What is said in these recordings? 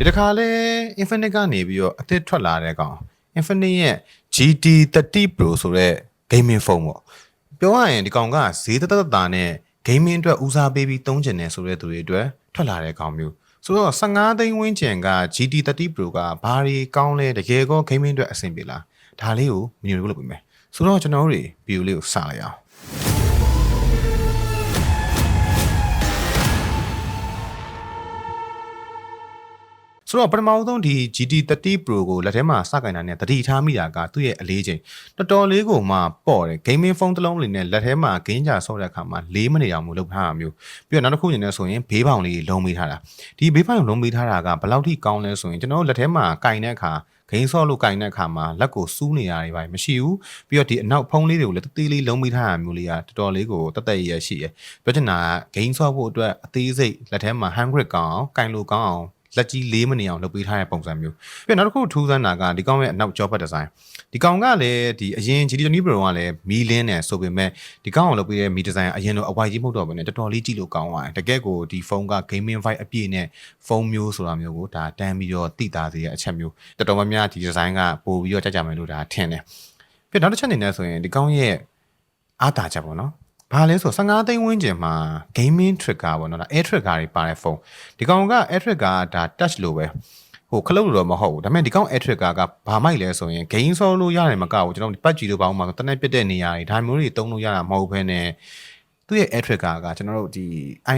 ဒီတစ်ခါလဲ Infinix ကနေပြီးတော့အသစ်ထွက်လာတဲ့ကောင် Infinix ရဲ့ GT30 Pro ဆိုတဲ့ gaming phone ပေါ့ပြောရရင်ဒီကောင်ကဈေးသက်သက်တာနဲ့ gaming အတွက်ဦးစားပေးပြီးသုံးကျင်တယ်ဆိုတဲ့သူတွေအတွက်ထွက်လာတဲ့ကောင်မျိုးဆိုတော့15သိန်းဝန်းကျင်က GT30 Pro ကဘာတွေကောင်းလဲတကယ်ကော gaming အတွက်အဆင်ပြေလားဒါလေးကိုမညွှန်လို့လုပ်ပေးမယ်ဆိုတော့ကျွန်တော်တို့တွေ view လေးကိုစလိုက်အောင် ဆိုတော့ပထမဆုံးဒီ GT30 Pro ကိုလက်ထဲမှာစကင်တာနဲ့တတိထားမိတာကသူ့ရဲ့အလေးချိန်တော်တော်လေးကိုမှပေါ့တယ် gaming phone တစ်လုံးလေးနဲ့လက်ထဲမှာဂိမ်းကြဆော့တဲ့အခါမှာ၄မိနစ်အောင်မလုပ်ထားတာမျိုးပြီးတော့နောက်တစ်ခုညနေဆိုရင်ဘေးပေါင်လေးလုံးမိထားတာဒီဘေးပေါင်လုံးမိထားတာကဘယ်လောက်ထိကောင်းလဲဆိုရင်ကျွန်တော်တို့လက်ထဲမှာကင်တဲ့အခါဂိမ်းဆော့လို့ကင်တဲ့အခါမှာလက်ကိုစူးနေရတယ်ဗျမရှိဘူးပြီးတော့ဒီအနောက်ဖုံးလေးတွေကိုလည်းတသေးလေးလုံးမိထားတာမျိုးလေးကတော်တော်လေးကိုတသက်ရရရှိရယ်ပြောချင်တာကဂိမ်းဆော့ဖို့အတွက်အသေးစိတ်လက်ထဲမှာ hand grip ကောင်းအောင်ကင်လို့ကောင်းအောင် လက်ကြီး၄မိနစ်အောင်လုပ်ပေးထားတဲ့ပုံစံမျိုးပြီးတော့နောက်တစ်ခုထူးဆန်းတာကဒီကောင်ရဲ့အနောက်ကြောပတ်ဒီဇိုင်းဒီကောင်ကလည်းဒီအရင် GT20 Pro ကလည်းမီလင်းနဲ့ဆိုပေမဲ့ဒီကောင်အောင်လုပ်ပေးတဲ့မီဒီဇိုင်းအရင်လိုအဝိုင်ကြီးမဟုတ်တော့ဘဲနဲ့တော်တော်လေးကြည့်လို့ကောင်းသွားတယ်တကယ်ကိုဒီဖုန်းက gaming vibe အပြည့်နဲ့ဖုန်းမျိုးဆိုတာမျိုးကိုဒါတန်းပြီးတော့တိတာစေတဲ့အချက်မျိုးတော်တော်များများဒီဒီဇိုင်းကပို့ပြီးတော့ကြကြမယ်လို့ဒါထင်တယ်ပြီးတော့နောက်တစ်ချက်အနေနဲ့ဆိုရင်ဒီကောင်ရဲ့အားတာချက်ပေါ့နော် ဘာလဲဆို15သိန်းဝန်းကျင်မှာ gaming trigger ပေါ့နော်ဒါ air trigger တွေပါတဲ့ဖုန်းဒီကောင်က air trigger ကဒါ touch လို့ပဲဟိုခလုတ်လို့တော့မဟုတ်ဘူးဒါပေမဲ့ဒီကောင် air trigger ကဘာမိုက်လဲဆိုရင် game ဆောလို့ရတယ်မကဘူးကျွန်တော်ပတ်ကြည့်လို့ဘာမှမတနက်ပြစ်တဲ့နေရာတွေဒါမျိုးတွေတုံးလို့ရတာမဟုတ်ဘဲနဲ့သူ့ရဲ့ air trigger ကကျွန်တော်တို့ဒီ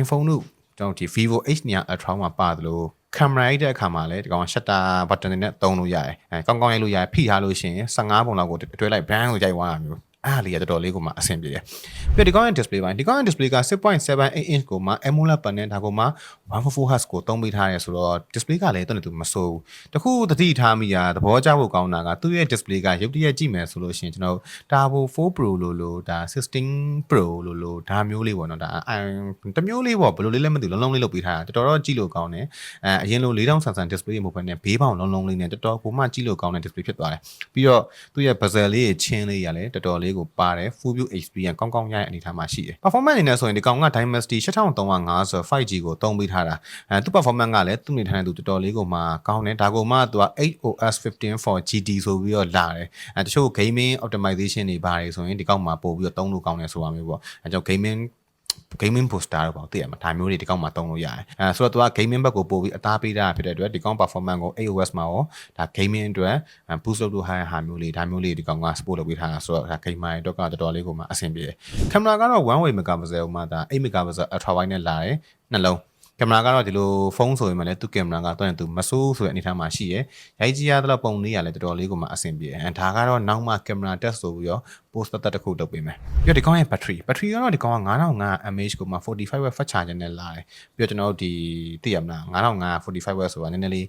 iPhone တို့ကျွန်တော်ဒီ Vivo H9 Ultra မှာပါတယ်လို့ကင်မရာရိုက်တဲ့အခါမှာလည်းဒီကောင် shutter button တွေနဲ့တုံးလို့ရတယ်အဲကောင်းကောင်းရိုက်လို့ရတယ်ဖိထားလို့ရှိရင်15ပုံလောက်ကိုအတွဲလိုက် bang ကိုရိုက်သွားတာမျိုး အားလေးရတော်တော်လေးကိုမှအဆင်ပြေတယ်။ပြီးတော့ဒီကောင်ရဲ့ display ပိုင်းဒီကောင်ရဲ့ display က6.78 inch ကိုမှ AMOLED panel ဒါကိုမှ144 Hz ကိုသုံးပေးထားရဲဆိုတော့ display ကလည်းတော်တော်သူမဆိုးဘူး။တခုသတိထားမိရသဘောကျဖို့ကောင်းတာကသူ့ရဲ့ display ကရုပ်တရက်ကြည့်မယ်ဆိုလို့ရှိရင်ကျွန်တော် Turbo 4 Pro လို့လို့ဒါ16 Pro လို့လို့ဒါမျိုးလေးပေါ့နော်ဒါအမ်တမျိုးလေးပေါ့ဘယ်လိုလေးလဲမသိဘူးလုံးလုံးလေးလုပ်ပေးထားတာတော်တော်ကြည့်လို့ကောင်းတယ်။အဲအရင်လို4000ဆန်ဆန် display မဟုတ်ဘဲနဲ့ဘေးပေါင်လုံးလုံးလေးနဲ့တော်တော်ကိုမှကြည့်လို့ကောင်းတဲ့ display ဖြစ်သွားတယ်။ပြီးတော့သူ့ရဲ့ bezel လေးရဲ့ချင်းလေးရလည်းတော်တော်လေးကိုပါတယ် full view experience ကောင်းကောင်းရတဲ့အနေအထားမှာရှိတယ် performance အနေနဲ့ဆိုရင်ဒီကောင်က Dynasty 6350 5G ကိုသုံးပေးထားတာအဲသူ performance ကလည်းသူ့နေထိုင်တဲ့သူတော်တော်လေးကိုမှကောင်းတယ်ဒါကိုမှသူက 8OS 15 for GT ဆိုပြီးတော့လာတယ်အဲတချို့ gaming optimization တွေပါတယ်ဆိုရင်ဒီကောင်မှာပို့ပြီးတော့သုံးလို့ကောင်းတယ်ဆိုတာမျိုးပေါ့အဲကြောင့် gaming gaming poster တော့ပေါ့သိရမှာဒါမျိုးတွေဒီကောင်မှာသုံးလို့ရတယ်အဲဆိုတော့သူက gaming ဘက်ကိုပို့ပြီးအသားပေးတာဖြစ်တဲ့အတွက်ဒီကောင် performance ကို iOS မှာရောဒါ gaming အတွက် boost လုပ်လို့ဟာဟာမျိုးလေးဒါမျိုးလေးဒီကောင်က support လုပ်ပေးထားတာဆိုတော့ဒါ gamer တွေတော့ကတော်တော်လေးကိုမှအဆင်ပြေတယ်ကင်မရာကတော့ one way megapixel မှာဒါ8 megapixel ultra wide နဲ့လာတယ်နှလုံး ကင်မရာကတော့ဒီလိုဖုန်းဆိုရင်မှလည်းသူကင်မရာကတော့ရင်သူမဆိုးဆိုတဲ့အနေအထားမှာရှိရယ်ရိုက်ကြည့်ရတဲ့ပုံလေးကလည်းတော်တော်လေးကိုမှအဆင်ပြေတယ်အဲဒါကတော့နောက်မှကင်မရာ test ဆိုပြီးတော့ post တက်တစ်ခုလုပ်ပေးမယ်ပြီးတော့ဒီကောင်ရဲ့ battery battery ကတော့ဒီကောင်က9500 mAh ကိုမှ45 watt fast charger နဲ့လာတယ်ပြီးတော့ကျွန်တော်တို့ဒီသိရမလား9500 45 watt ဆိုတာနည်းနည်းလေး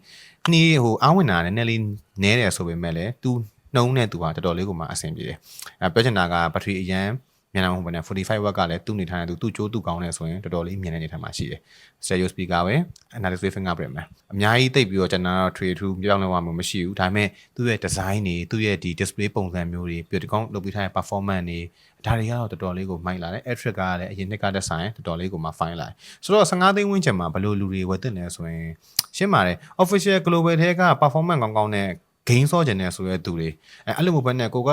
နှီးဟိုအားဝင်တာနည်းနည်းလေးနည်းတယ်ဆိုပေမဲ့လည်းသူနှုံးနဲ့သူကတော်တော်လေးကိုမှအဆင်ပြေတယ်အဲပြောချင်တာက battery အရန် မြန်အောင်ပဲနဲ့45 watt ကလည်းသူ့နေထိုင်တဲ့သူသူ့ကြိုးသူ့ကောင်းတယ်ဆိုရင်တော်တော်လေးမြန်တဲ့နေထိုင်မှာရှိတယ် stereo speaker ပဲ analysis fingerprint ပဲအများကြီးသိပ်ပြီးတော့ကျွန်တော် trade to ပြောင်းလဲသွားမှာမရှိဘူးဒါပေမဲ့သူ့ရဲ့ design တွေသူ့ရဲ့ဒီ display ပုံစံမျိုးတွေပြီးတော့ဒီကောင်လုပ်ပြီးထားတဲ့ performance တွေဒါတွေကတော့တော်တော်လေးကိုမိုက်လာတယ် electric ကလည်းအရင်နှစ်ကတက်ဆိုင်တော်တော်လေးကိုမှ fine လာတယ်ဆိုတော့15သိန်းဝန်းကျင်မှာဘယ်လိုလူတွေဝယ်တင်လဲဆိုရင်ရှင်းပါတယ် official global ထဲက performance ကောင်းကောင်းနဲ့ gain ဆော့ကျင်တယ်ဆိုရဲသူတွေအဲအဲ့လိုမျိုးပဲနဲ့ကိုက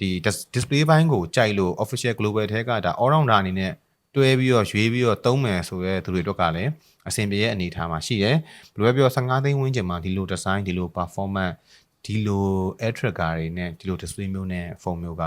ဒီ display ဘိုင်းကိုကြိုက်လို့ official global ထဲကဒါ all rounder အနေနဲ့တွဲပြီးတော့ရွေးပြီးတော့သုံးမယ်ဆိုရဲသူတွေတော့ကလည်းအဆင်ပြေရဲ့အနေအထားမှာရှိတယ်ဘယ်လိုပဲပြော15သိန်းဝန်းကျင်မှာဒီလို design ဒီလို performance ဒီလို air tracker တွေနဲ့ဒီလို display မျိုးနဲ့ဖုန်းမျိုးက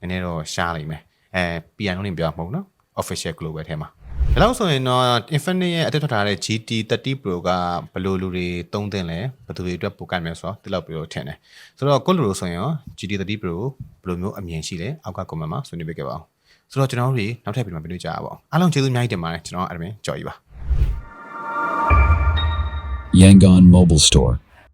နည်းနည်းတော့ရှားလိမ့်မယ်အဲ piano နေပြောမှာမဟုတ်နော် official global ထဲမှာ ဒါလို့ဆိုရင်တော့ Infinix ရဲ့အတက်ထွက်ထားတဲ့ GT30 Pro ကဘယ်လိုလူတွေသုံးသင့်လဲဘယ်သူတွေအတွက်ပိုကတ်မယ်ဆိုတော့ဒီလောက်ပြီးတော့ထင်တယ်ဆိုတော့ကိုလူလိုဆိုရင်ရော GT30 Pro ဘယ်လိုမျိုးအမြင်ရှိလဲအောက်က comment မှာဆွေးနွေးပေးခဲ့ပါအောင်ဆိုတော့ကျွန်တော်တို့နောက်ထပ်ပြီးမှပြလို့ကြရပါအောင်အားလုံးကျေးဇူးအများကြီးတင်ပါတယ်ကျွန်တော်အဲ့ဒါပဲကြော်ကြီးပါ Yangon Mobile Store.